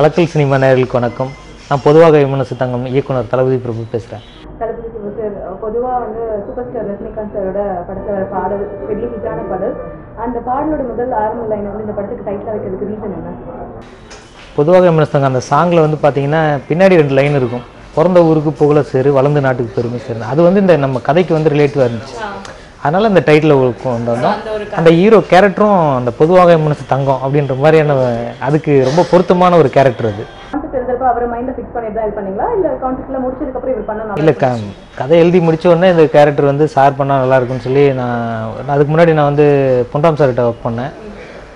கலக்கல் cinema நேயர்களுக்கு வணக்கம். நான் பொதுவாக விமனசு தங்கம் இயக்குனர் தளபதி பிரபு பேசுகிறேன் தளபதி சிவா சார் பொதுவாக வந்து சூப்பர் ஸ்டார் ரஜினிகாந்த் சாரோட படத்தில் பாடல் பெரிய ஹிட்டான பாடல். அந்த பாடலோட முதல் ஆரம்ப லைன் வந்து இந்த படத்துக்கு டைட்டில் வைக்கிறதுக்கு ரீசன் என்ன? பொதுவாக அந்த சாங்கில் வந்து பார்த்தீங்கன்னா பின்னாடி ரெண்டு லைன் இருக்கும். பிறந்த ஊருக்கு புகழ சேரு வளர்ந்த நாட்டுக்கு பெருமை சேரு அது வந்து இந்த நம்ம கதைக்கு வந்து ரிலேட்டிவாக இருந்துச்சு. அதனால் அந்த டைட்டில் கொண்டு வந்தோம் அந்த ஹீரோ கேரக்டரும் அந்த பொதுவாக விமனசு தங்கம் அப்படின்ற மாதிரியான அதுக்கு ரொம்ப பொருத்தமான ஒரு கேரக்டர் அது. கான்செப்ட் எழுதுறப்ப அவரை மைண்டில் ஃபிக்ஸ் பண்ணிட்டு தான் இது பண்ணீங்களா? இல்லை கதை எழுதி முடிச்ச உடனே இந்த கேரக்டர் வந்து சார் பண்ணால் நல்லா இருக்கும்னு சொல்லி நான் அதுக்கு முன்னாடி நான் வந்து பொன்ராம் சார்கிட்ட ஒர்க் பண்ணேன்.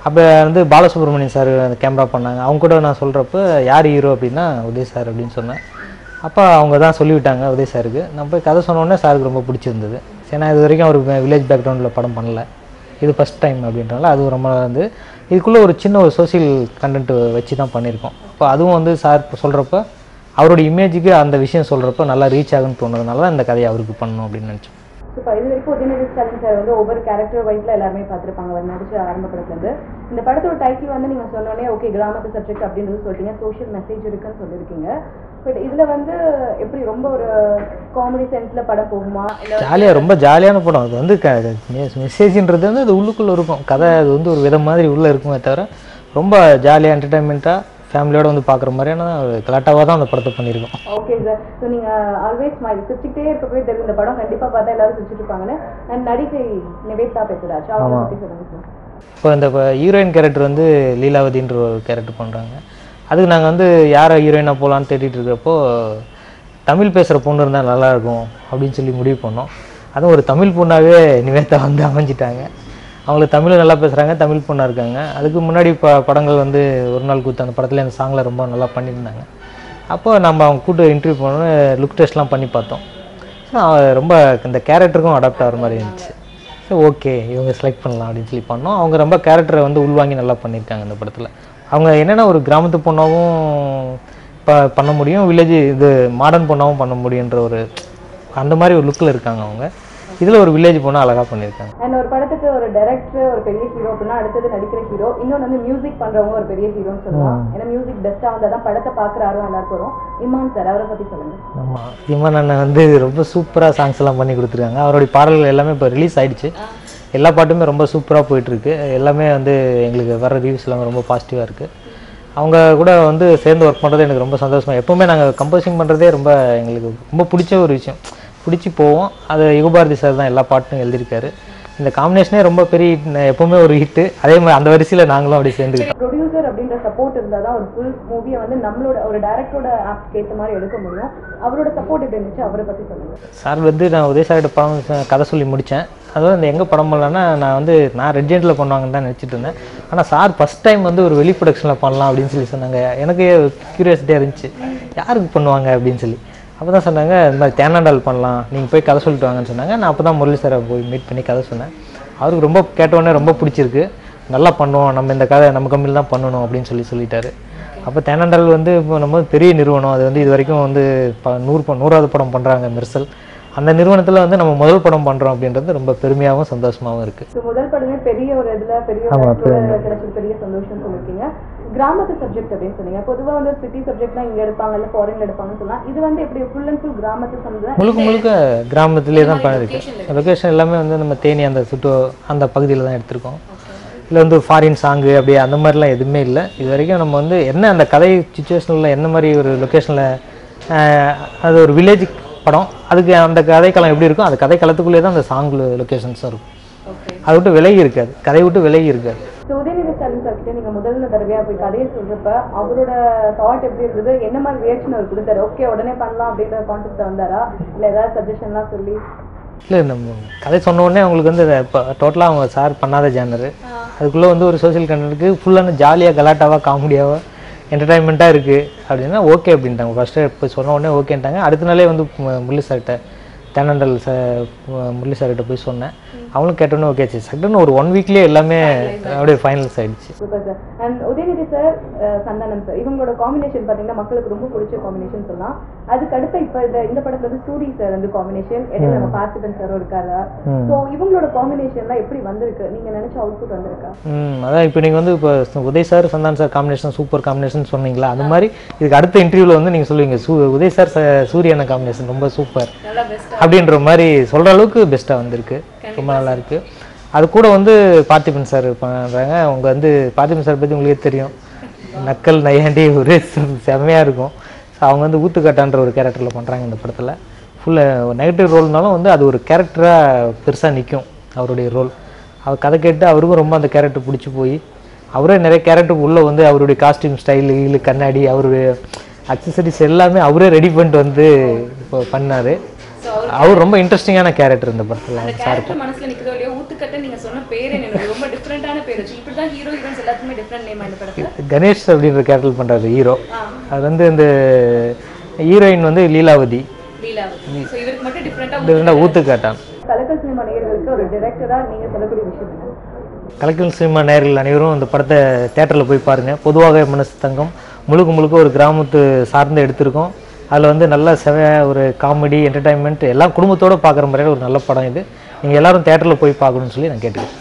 அப்போ வந்து பாலசுப்ரமணியன் சார் அந்த கேமரா பண்ணாங்க. அவங்க கூட நான் சொல்கிறப்ப யார் ஹீரோ அப்படின்னா உதய் சார் அப்படின்னு சொன்னேன். அப்போ அவங்க தான் சொல்லிவிட்டாங்க உதய் சாருக்கு நான் போய் கதை சொன்ன உடனே சாருக்கு ரொம்ப பிடிச்சிருந்தது. ஏன்னா இது வரைக்கும் அவர் வில்லேஜ் பேக்ரவுண்டில் படம் பண்ணல. இது ஃபஸ்ட் டைம் அப்படின்றனால அது ரொம்ப நல்லா இதுக்குள்ளே ஒரு சின்ன ஒரு சோஷியல் கண்டென்ட் வச்சு தான் பண்ணியிருக்கோம். இப்போ அதுவும் வந்து சார் சொல்கிறப்ப அவரோட இமேஜுக்கு அந்த விஷயம் சொல்கிறப்ப நல்லா ரீச் ஆகுன்னு தோணுறதுனால தான் இந்த கதையை அவருக்கு பண்ணணும் அப்படின்னு நினச்சோம். இப்போ இது வரைக்கும் உதயநிதி ஸ்டாலின் சார் வந்து ஒவ்வொரு கேரக்டர் வைஸ்ல எல்லாருமே பார்த்துருப்பாங்க. அவர் நடிச்ச ஆரம்ப படத்துலேருந்து இந்த படத்தோட டைட்டில் வந்து நீங்கள் சொன்னோடனே ஓகே கிராமத்து சப்ஜெக்ட் அப்படின்றது சொல்லிட்டீங்க. சோஷியல் மெசேஜ் இருக்குன்னு சொல்லியிருக்கீங்க. பட் இதில் வந்து எப்படி ரொம்ப ஒரு காமெடி சென்ஸில் படம் போகுமா? ஜாலியாக ரொம்ப ஜாலியான படம். அது வந்து க மெசேஜ்ன்றது வந்து அது உள்ளுக்குள்ளே இருக்கும். கதை அது வந்து ஒரு விதம் மாதிரி உள்ளே இருக்குமே தவிர ரொம்ப ஜாலியாக என்டர்டைன்மெண்ட்டாக ஃபேமிலியோட வந்து பார்க்குற மாதிரியான ஒரு கலாட்டாவாக தான் அந்த படத்தை பண்ணியிருக்கோம். ஓகே சார் ஸோ நீங்கள் ஆல்வேஸ் ஸ்மைல் சிரிச்சுக்கிட்டே இருக்கப்பவே தெரியும் இந்த படம் கண்டிப்பாக பார்த்தா எல்லாரும் சிரிச்சுட்டு இருப்பாங்கன்னு. அண்ட் நடிகை நிவேதா பெத்துராஜ் அவங்க பற்றி சார் இப்போ இந்த ஹீரோயின் கேரக்டர் வந்து லீலாவதின்ற ஒரு கேரக்டர் பண்ணுறாங்க அதுக்கு நாங்கள் வந்து யாரை ஹீரோயினாக போகலான்னு தேடிட்டு இருக்கிறப்போ தமிழ் பேசுகிற பொண்ணு இருந்தால் நல்லாயிருக்கும் அப்படின்னு சொல்லி முடிவு பண்ணோம். அதுவும் ஒரு தமிழ் பொண்ணாகவே நிவேதா வந்து அமைஞ்சிட்டாங்க. அவங்களுக்கு தமிழ் நல்லா பேசுகிறாங்க தமிழ் பொண்ணாக இருக்காங்க. அதுக்கு முன்னாடி ப படங்கள் வந்து ஒரு நாள் கூத்து அந்த படத்தில் அந்த சாங்கில் ரொம்ப நல்லா பண்ணியிருந்தாங்க. அப்போ நம்ம அவங்க கூட்டு இன்டர்வியூ பண்ண லுக் டெஸ்ட்லாம் பண்ணி பார்த்தோம். ஸோ ரொம்ப இந்த கேரக்டருக்கும் அடாப்ட் ஆகிற மாதிரி இருந்துச்சு. ஸோ ஓகே இவங்க செலக்ட் பண்ணலாம் அப்படின்னு சொல்லி பண்ணோம். அவங்க ரொம்ப கேரக்டரை வந்து உள்வாங்கி நல்லா பண்ணியிருக்காங்க இந்த படத்தில். அவங்க என்னென்னா ஒரு கிராமத்து பொண்ணாகவும் இப்போ பண்ண முடியும். வில்லேஜ் இது மாடர்ன் பொண்ணாகவும் பண்ண முடியுன்ற ஒரு அந்த மாதிரி ஒரு லுக்கில் இருக்காங்க அவங்க. இதில் ஒரு வில்லேஜ் பொண்ணாக அழகாக பண்ணியிருக்காங்க அண்ட் ஒரு படத்துக்கு ஒரு டைரக்டர் ஒரு பெரிய ஹீரோ அப்படின்னா அடுத்தது நடிக்கிற ஹீரோ இன்னொன்று வந்து மியூசிக் பண்றவங்க ஒரு பெரிய ஹீரோன்னு சொல்லலாம். ஏன்னா மியூசிக் பெஸ்ட்டாக வந்தால் தான் படத்தை பார்க்குற ஆர்வம் எல்லாருக்கும். வரும் இமான் சார் அவரை பற்றி சொல்லுங்க. ஆமாம் இமான் அண்ணன் வந்து ரொம்ப சூப்பராக சாங்ஸ் எல்லாம் பண்ணி கொடுத்துருக்காங்க. அவருடைய பாடல்கள் எல்லாமே இப்போ ரிலீஸ் ஆயிடுச்சு. எல்லா பாட்டுமே ரொம்ப சூப்பராக போயிட்டுருக்கு. எல்லாமே வந்து எங்களுக்கு வர ரிவ்யூஸ் எல்லாமே ரொம்ப பாசிட்டிவாக இருக்குது அவங்க கூட வந்து சேர்ந்து ஒர்க் பண்ணுறது எனக்கு ரொம்ப சந்தோஷமாக எப்போவுமே நாங்கள் கம்போசிங் பண்ணுறதே ரொம்ப எங்களுக்கு ரொம்ப பிடிச்ச ஒரு விஷயம். பிடிச்சி போவோம். அது யுகபாரதி சார் தான் எல்லா பாட்டும் எழுதியிருக்காரு. இந்த காம்பினேஷனே ரொம்ப பெரிய. எப்போவுமே ஒரு ஹிட்டு அதே மாதிரி அந்த வரிசையில் நாங்களும் அப்படி சேர்ந்துக்கிட்டோம். ப்ரொடியூசர் அப்படின்ற சப்போர்ட் இருந்தால் தான் ஒரு ஃபுல் மூவியை வந்து நம்மளோட ஒரு டேரக்டரோட ஆப்க்கு ஏற்ற மாதிரி எடுக்க முடியும். அவரோட சப்போர்ட் எப்படி இருந்துச்சு? அவரை பற்றி சொல்லுங்க. சார் வந்து நான் உதய சார்கிட்ட படம் கதை சொல்லி முடித்தேன் அதாவது இந்த எங்கே படம் பண்ணலான்னா நான் வந்து நான் ரெட்ஜெண்டில் பண்ணுவாங்கன்னு தான் நினச்சிட்டு இருந்தேன். ஆனால் சார் ஃபஸ்ட் டைம் வந்து ஒரு வெளி ப்ரொடக்ஷனில் பண்ணலாம் அப்படின்னு சொல்லி சொன்னாங்க. எனக்கு க்யூரியாசிட்டியாக இருந்துச்சு. யாருக்கு பண்ணுவாங்க அப்படின்னு சொல்லி. அப்போ தான் சொன்னாங்க இந்த மாதிரி தேனாண்டால் பண்ணலாம். நீங்கள் போய் கதை சொல்லிட்டு வாங்கன்னு சொன்னாங்க. நான் அப்போ தான் முரளி சாரை போய் மீட் பண்ணி கதை சொன்னேன். அவருக்கு ரொம்ப கேட்டவுடனே ரொம்ப பிடிச்சிருக்கு. நல்லா பண்ணுவோம் நம்ம இந்த கதை நம்ம கம்பெனியில் தான் பண்ணணும் அப்படின்னு சொல்லி சொல்லிட்டாரு. அப்போ தேனாண்டால் வந்து இப்போ நம்ம பெரிய நிறுவனம். அது வந்து இது வரைக்கும் வந்து ப நூறு ப நூறாவது படம் பண்ணுறாங்க மெர்சல். அந்த நிறுவனத்தில் வந்து நம்ம முதல் படம் பண்ணுறோம் அப்படின்றது ரொம்ப பெருமையாகவும் சந்தோஷமாகவும் இருக்குது முதல் படமே பெரிய ஒரு இதுல பெரிய பெரிய சந்தோஷம் சொல்லியிருக்கீங்க கிராமத்து சப்ஜெக்ட் அப்படின்னு சொன்னீங்க. பொதுவா வந்து சிட்டி சப்ஜெக்ட்னா இங்க எடுப்பாங்க இல்ல ஃபாரின்ல எடுப்பாங்கன்னு சொல்லலாம் இது வந்து எப்படி ஃபுல் அண்ட் ஃபுல் கிராமத்து சம்பந்தம் முழுக்க முழுக்க கிராமத்திலே தான் பண்ணிருக்கு லொக்கேஷன் எல்லாமே வந்து நம்ம தேனி அந்த சுற்று அந்த பகுதியில் தான் எடுத்திருக்கோம். இல்லை வந்து ஃபாரின் சாங்கு அப்படியே அந்த மாதிரிலாம் எதுவுமே இல்லை. இது வரைக்கும் நம்ம வந்து என்ன அந்த கதை சுச்சுவேஷனில் என்ன மாதிரி ஒரு லொக்கேஷனில் அது ஒரு வில்லேஜ் படம். அதுக்கு அந்த கதைக்களம் எப்படி இருக்கும் அந்த கதைக்களத்துக்குள்ளே தான் அந்த சாங் லொக்கேஷன்ஸும் இருக்கும். அதை விட்டு விலகி இருக்காது கதையை விட்டு விலகி இருக்காது உதயநிதி ஸ்டாலின் சார் கிட்ட நீங்க முதல் தடவையா போய் கதையை சொல்றப்ப அவரோட தாட் எப்படி இருந்தது? என்ன மாதிரி ரியாக்ஷன் அவர் கொடுத்தாரு? ஓகே உடனே பண்ணலாம் அப்படின்ற கான்செப்ட் வந்தாரா? இல்ல ஏதாவது சஜஷன்லாம் சொல்லி? இல்லை நம்ம கதை சொன்ன உடனே அவங்களுக்கு வந்து இப்போ டோட்டலாக அவங்க சார் பண்ணாத ஜேனரு அதுக்குள்ளே வந்து ஒரு சோஷியல் கண்டென்ட்டுக்கு ஃபுல்லான ஜாலியாக கலாட்டாவாக காமெடியாவாக என்டர்டைன்மெண்ட்டாக இருக்குது அப்படின்னா ஓகே அப்படின்ட்டாங்க. ஃபஸ்ட்டு இப்போ சொன்ன உடனே ஓகேன்ட்டாங்க அடுத்த நாளே வந்து மு- முரளி சார்கிட்ட சார் முரளி சார்கிட்ட போய் சொன்னேன். அவங்களும் கேட்டோன்னே ஓகே சரி சட்டுன்னு ஒரு ஒன் வீக்லேயே எல்லாமே அப்படியே ஃபைனல்ஸ் ஆயிடுச்சு. Super sir and Udhayanidhi sir Santhanam sir இவங்களோட காம்பினேஷன் பார்த்தீங்கன்னா மக்களுக்கு ரொம்ப பிடிச்ச காம்பினேஷன் சொல்லலாம். அதுக்கு அடுத்த இப்போ இந்த இந்த படத்துல வந்து சூரி சார் வந்து காம்பினேஷன் இடையில நம்ம பார்த்திபன் சாரும் இருக்காரு. ஸோ இவங்களோட காம்பினேஷன்லாம் எப்படி வந்திருக்கு? நீங்க நினைச்ச அவுட்புட் வந்திருக்கா? அதான் இப்போ நீங்கள் வந்து இப்போ Uday sir Santhan sir combination super combination சொன்னீங்களா? அந்த மாதிரி இதுக்கு அடுத்த இன்டர்வியூவில் வந்து நீங்கள் சொல்லுவீங்க சூ உதய் சார் ச- சூரியன காம்பினேஷன் ரொம்ப சூப்பர் அப்படின்ற மாதிரி சொல்கிற அளவுக்கு பெஸ்ட்டாக வந்திருக்கு. ரொம்ப நல்லா இருக்கு. அது கூட வந்து பார்த்திபன் சார் பண்ணுறாங்க அவங்க வந்து பார்த்திபன் சார் பற்றி உங்களுக்கே தெரியும். நக்கல் நையாண்டி ஒரே செம்மையாக இருக்கும். ஸோ அவங்க வந்து ஊத்துக்காட்டான்ற ஒரு கேரக்டரில் பண்ணுறாங்க இந்த படத்தில். ஃபுல்லாக நெகட்டிவ் ரோல்னாலும் வந்து அது ஒரு கேரக்டராக பெருசாக நிற்கும் அவருடைய ரோல் அவர் கதை கேட்டு அவருக்கும் ரொம்ப அந்த கேரக்டர் பிடிச்சி போய் அவரே நிறைய கேரக்டருக்கு உள்ளே வந்து அவருடைய காஸ்டியூம் ஸ்டைலு கண்ணாடி அவருடைய அக்சசரிஸ் எல்லாமே அவரே ரெடி பண்ணிட்டு வந்து இப்போ பண்ணார். அவர் ரொம்ப இன்ட்ரெஸ்டிங்கான கேரக்டர் இந்த படத்தில். கேரக்டர் மனசுல நிக்குதோ இல்லையோ ஊத்துக்கட்டை நீங்க சொன்ன பேரே எனக்கு ரொம்ப டிஃப்ரெண்டான பேர். வச்சு இப்படி தான் ஹீரோ ஹீரோயின்ஸ் எல்லாத்துக்குமே டிஃப்ரெண்ட் நேம் இந்த படத்துல. கணேஷ் அப்படின்ற கேரக்டர் பண்ணுறாரு ஹீரோ அது வந்து இந்த ஹீரோயின் வந்து லீலாவதி. லீலாவதி. ஸோ இவருக்கு மட்டும் டிஃப்ரெண்டா இது வந்து ஊத்துக்காட்டான். கலக்கல் சினிமா நேயர்களுக்கு ஒரு டிரெக்டரா நீங்க சொல்லக்கூடிய விஷயம் கலக்கல் சினிமா நேயர்கள் அனைவரும் இந்த படத்தை தேட்டரில் போய் பாருங்கள் பொதுவாக மனசு தங்கம் முழுக்க முழுக்க ஒரு கிராமத்து சார்ந்து எடுத்திருக்கோம். அதில் வந்து நல்ல செவ ஒரு காமெடி என்டர்டைன்மெண்ட் எல்லாம் குடும்பத்தோடு பார்க்குற மாதிரியான ஒரு நல்ல படம் இது. நீங்கள் எல்லாரும் தேட்டரில் போய் பார்க்கணும்னு சொல்லி நான் கேட்டுக்கிறேன்.